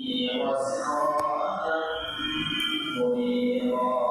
وسراء منيرا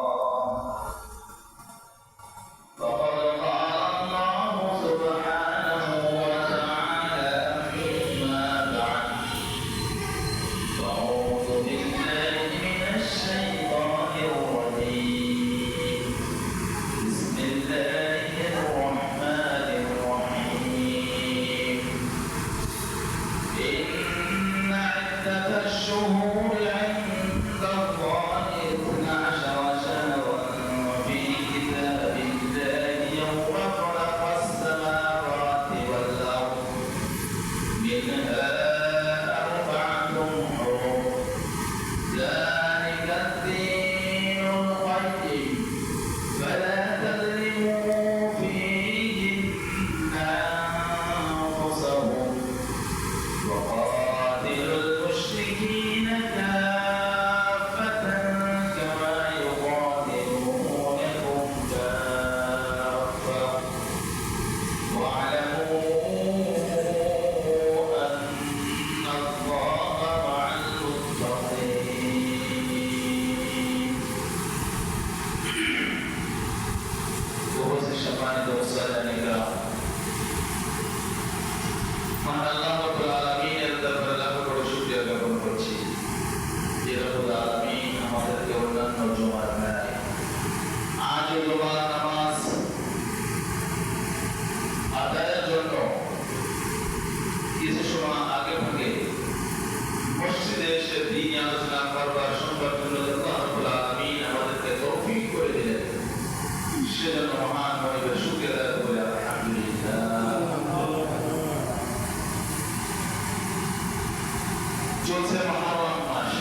চলছে মহারণ মাস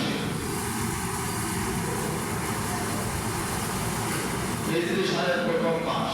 তেত্রিশ হাজার প্রথম মাস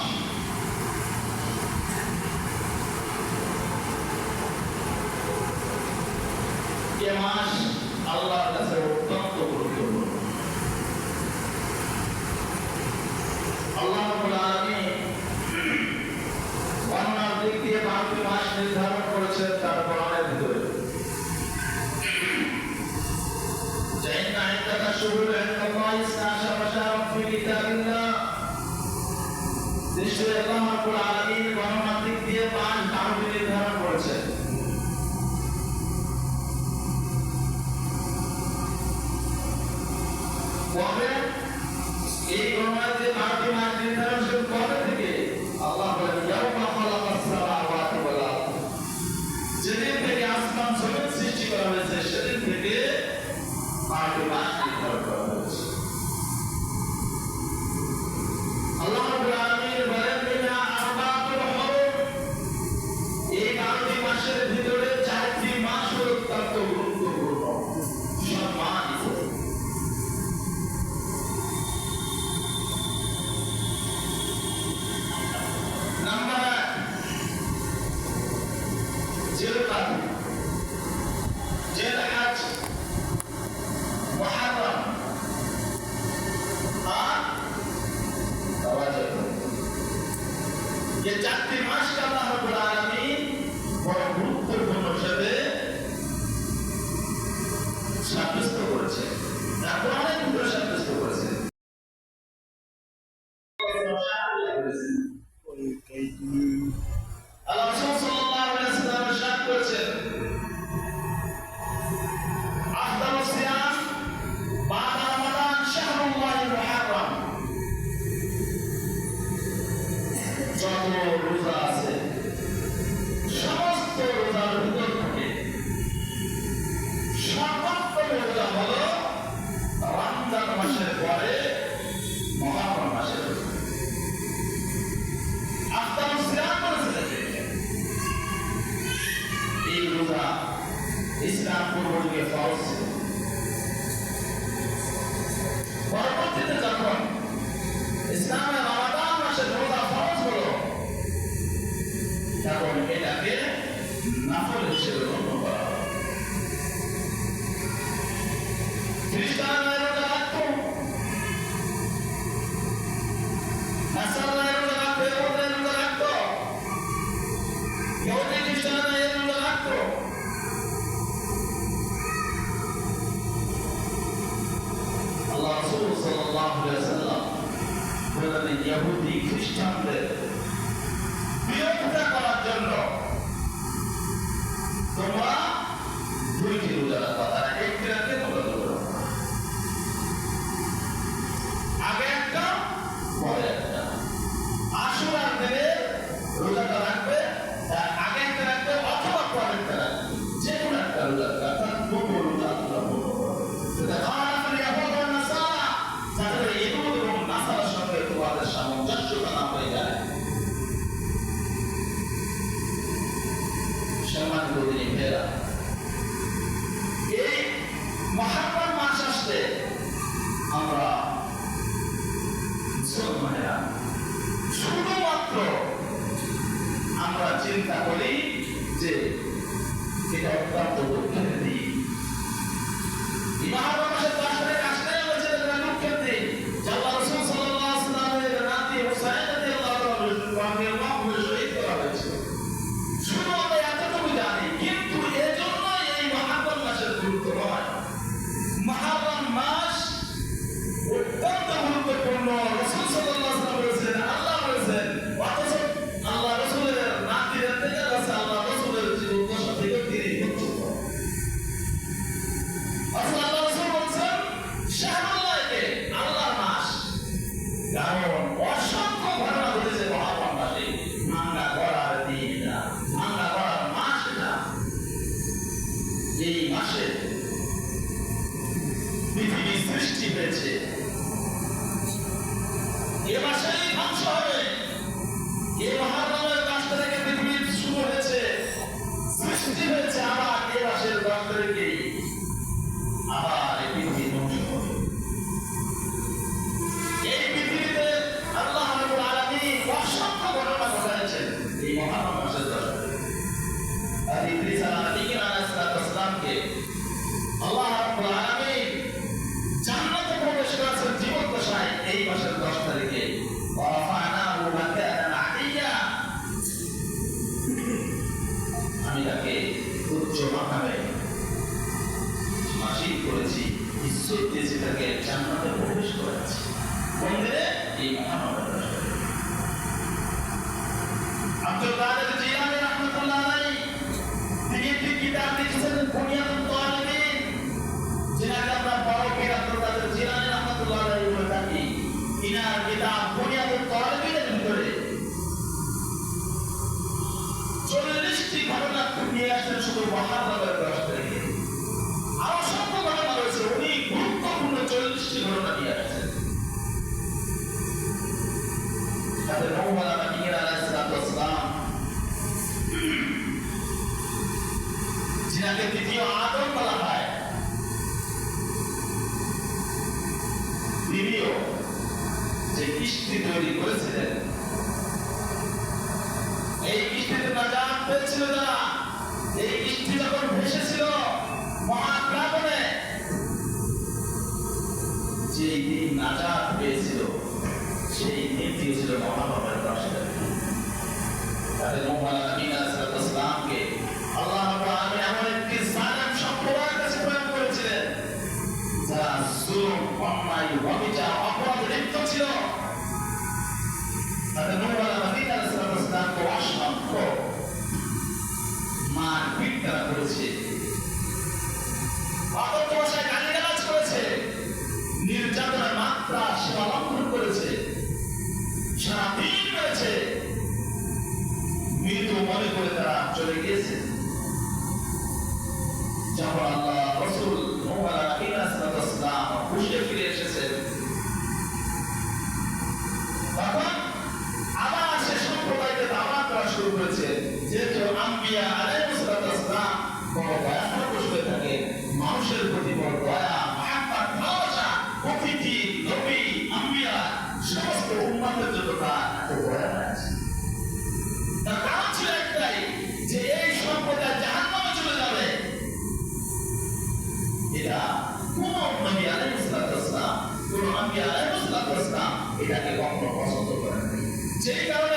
সৃষ্টিকর্তা রব্বুল আলামিন গণমাত্রিক দিয়ে পান কারণটি নির্ধারণ করেছেন। কবে Son চিন্তা করি যে সেটা একটা পদক্ষেপ দিই ইবাহার ashhadu Muhammadan যেই দিন নাজাত পেয়েছিল সেই দিনটি ছিল মহানবের রাষ্ট্রের তাদের মোহাম্মদ আলী নাসরাতকে আল্লাহ আমি এমন একটি সালাম সম্প্রদায়ের কাছে প্রেরণ করেছিলেন, যারা সুর অন্যায়, অবিচার, অপরাধ লিপ্ত ছিল। কখনো পছন্দ করেন যেই কারণে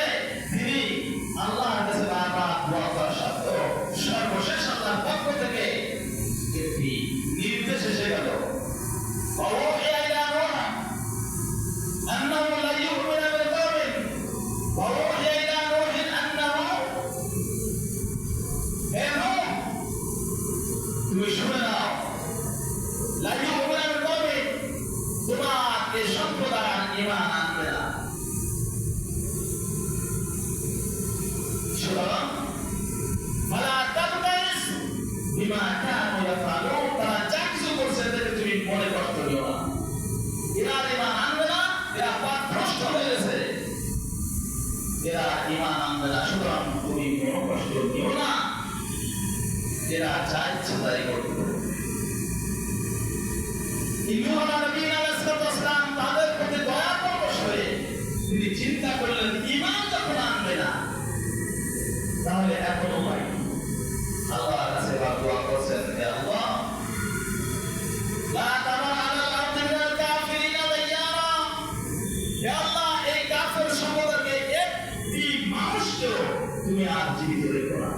তুমি আর জীবিত রেখো না।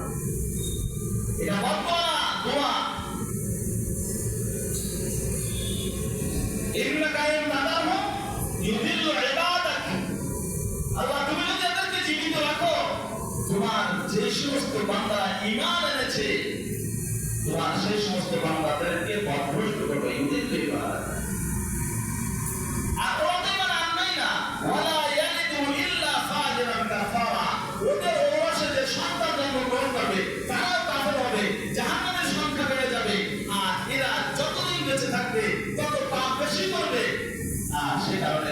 এটা দোয়া ইন্নাকা ইন তাদারহুম ইউদিল্লু ইবাদাক আল্লাহ, তুমি যদি এদেরকে জীবিত রাখো, তোমার যে সমস্ত বান্দা ঈমান এনেছে, তোমার সেই সমস্ত বান্দাদেরকে আর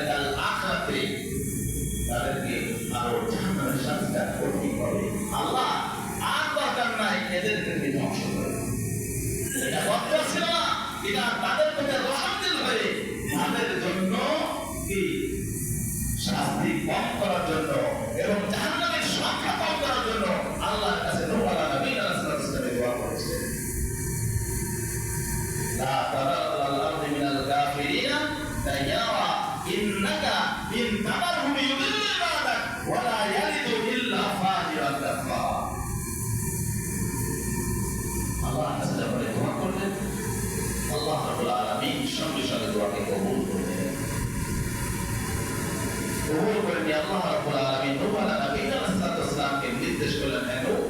আল্লাহ রাব্বুল আলামিন নূহ আলাইহিস সালামকে নির্দেশ করলেন হে নূহ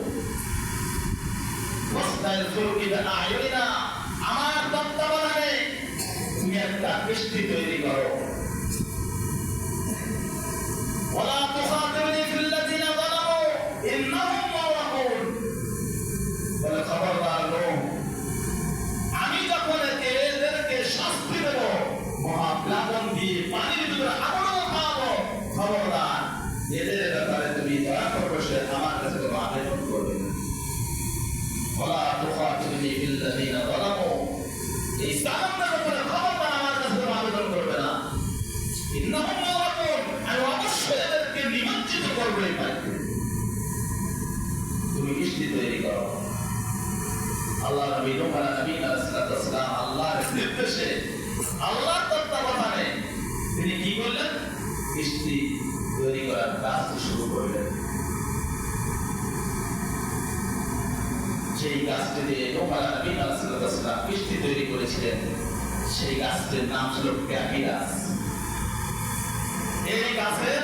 ওয়াস্তাগফির বিআয়ুনিনা আমার তত্ত্বাবধানে তুমি একটা বৃষ্টি তৈরি করো ব্যাপারে তুমি দয়া করব সে আমার কাছে কোনো আবেদন করবে তুমি মিষ্টি তৈরি করো আল্লাহ নবী নূহ আলাইহিস সালাম আল্লাহর নির্দেশে আল্লাহর তিনি কি করলেন মিষ্টি তৈরি করার কাজ শুরু করলেন। সেই গাছটি দিয়ে সালাম মিষ্টি তৈরি করেছিলেন, সেই গাছটির নাম ছিল প্যাপিরাস। এই গাছের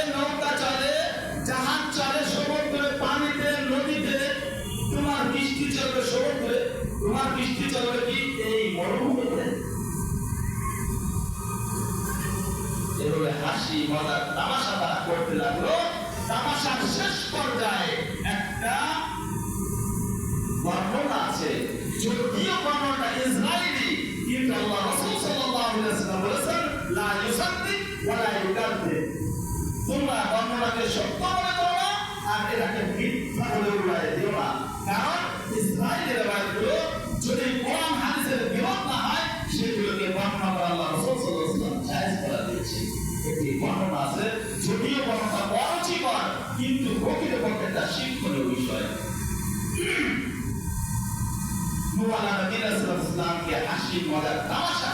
হাসি মজার তামাশা তারা করতে লাগল। তামাশার শেষ পর্যায়ে একটা বর্ণনা আছে। যদিও বর্ণনা ইসরায়েলি, কিন্তু আল্লাহ রাসূল বলেছেন, লা ইউসাদ্দিক ওয়া লা ইউকাদ্দিব। তোমরা বর্ণনাকে সত্য মনে করো না, আর এটাকে মিথ্যা বলে উড়াই দিও না। কারণ ইসরায়েলের রায়গুলো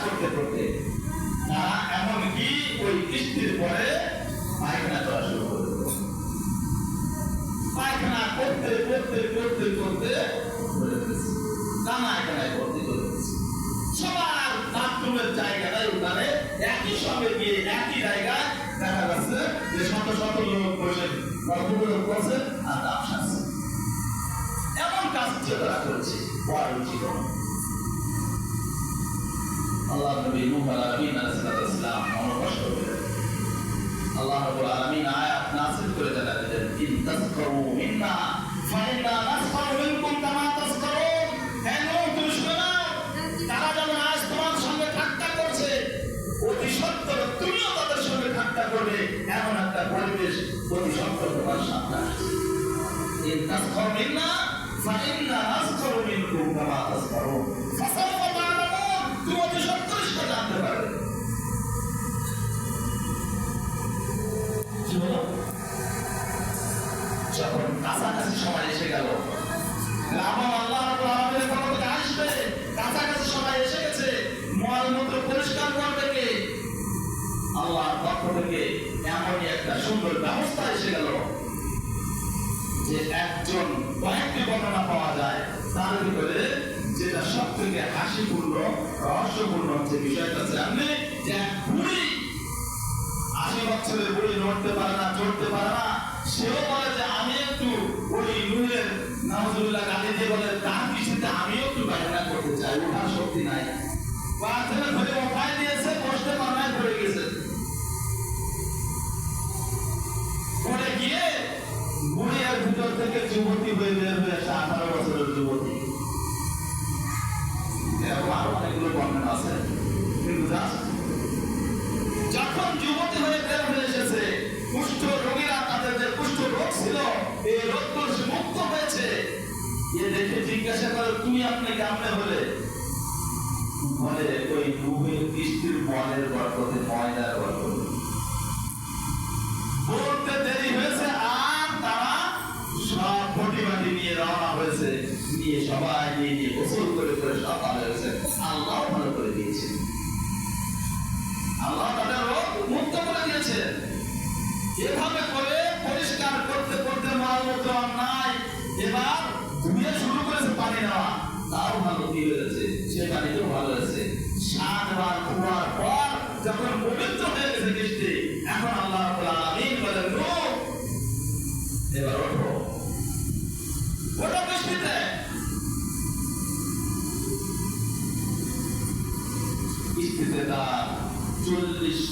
করতে করতে এমনকি ওই পরে পায়খানা করা শুরু পায়খানা করতে করতে করতে করতে কানায় কানায় ভর্তি করে দিয়েছে সবার বাথরুমের জায়গাটাই গিয়ে একই জায়গায় দেখা যাচ্ছে যে শত শত লোক বসে আর সাজছে এমন কাজ আল্লাহ নবী নূহ সালাম করে আল্লাহ রাব্বুল আলামিন আয়াত নাযিল করে জানালেন ইন তাসকারু মিন্না, ফাইন্না তাসকারু মিন্না ফাইন্না নাসকারু মিনকুম কামা যে একজন কয়েকটি বর্ণনা পাওয়া যায়, তার ভিতরে যেটা সব থেকে হাসিপূর্ণ, রহস্যপূর্ণ হচ্ছে বিষয়টা জানলে যে এক বুড়ি আশি বছরের বুড়ি নড়তে পারে না, চড়তে পারে না, সেও বলে যে আমি একটু ওই নুহের নামজুল্লাহ গালি দিয়ে বলে, তার কৃষিতে আমিও একটু বায়না করতে চাই ওঠার শক্তি নাই। ধরে ওঠায় দিয়েছে গেছে। বুড়িয়ার ভিতর থেকে যুবতী হয়ে বের হয়ে আসে আঠারো বছরের যুবতী। আরও অনেকগুলো বর্ণনা আছে। কিন্তু যখন যুবতী হয়ে বের হয়ে এসেছে, কুষ্ঠ রোগীরা তাদের যে কুষ্ঠ রোগ ছিল, এই রোগ মুক্ত হয়েছে। এ দেখে জিজ্ঞাসা করে, তুমি আপনি কেমনে হলে বলে, ওই নুহের কিস্তির মলের বরকতে ময়দার বরকতে বলতে দেরি হয়েছে আল্লাহ তাদের মুক্ত করে দিয়েছে। এভাবে করে পরিষ্কার করতে করতে মালমূত্র আর নাই। এবার ধুয়ে শুরু করেছে পানি নেওয়া তাও ভালো কি হয়েছে? সে পানিতে ভালো হয়েছে। সাতবার ধোয়ার পর যখন পবিত্র হয়ে গেছে বৃষ্টি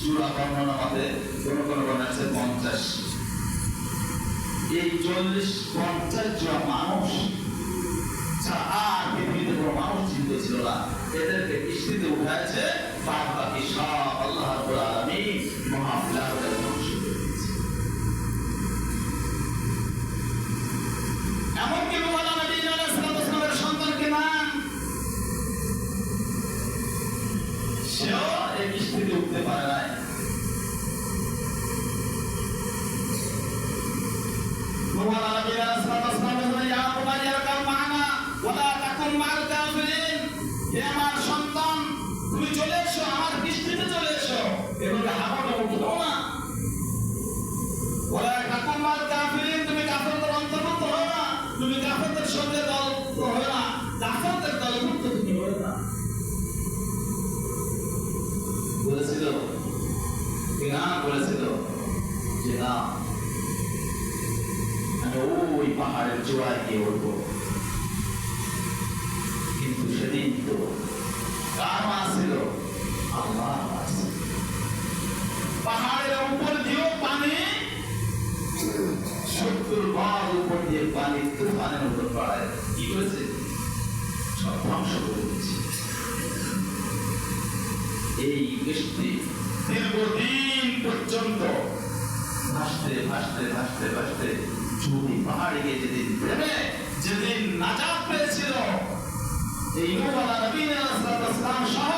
জোড়া বর্ণনা বর্ণনা আছে পঞ্চাশ। এই চল্লিশ পঞ্চাশ জন মানুষ আর মানুষ চিন্তা ছিল না। এদেরকে কিস্তিতে উঠাইছে বাদ বাকি সব আল্লাহ বলেছিল যে, না। আমি ওই পাহাড়ের চূড়ায় গিয়ে উঠবো। কিন্তু সেদিন তো কার মাছ ছিল আল্লাহ মাছ ছিল। পাহাড়ের উপর দিয়েও পানি সত্তর বার উপর দিয়ে পানি তুফানের উপর পাড়ায় কি করেছে সব ধ্বংস করে দিয়েছে এই বৃষ্টি দীর্ঘদিন পর্যন্ত ভাসতে ভাসতে ভাসতে ভাসতে চুরি পাহাড়ে গিয়ে যেদিন প্রেমে যেদিন নাজাত পেয়েছিল এই নূহ নবীন আলাইহিসসালাম সহ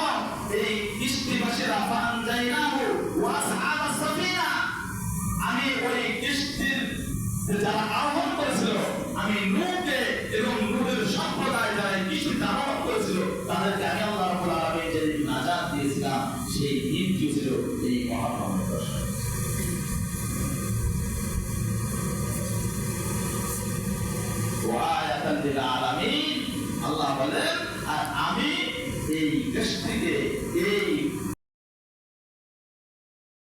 এই কিস্তিবাসীরা ফান যাইনাহু ওয়া আসহাব সাফিনা। আমি ওই কিস্তির যারা আহ্বান করেছিল, আমি নূরকে এবং নূরের সম্প্রদায় যারা কিছু আহ্বান করেছিল, তাদেরকে আমি আল্লাহ রাব্বুল আলামিন আল্লাহ বলেন আমি এই দেশটিকে এই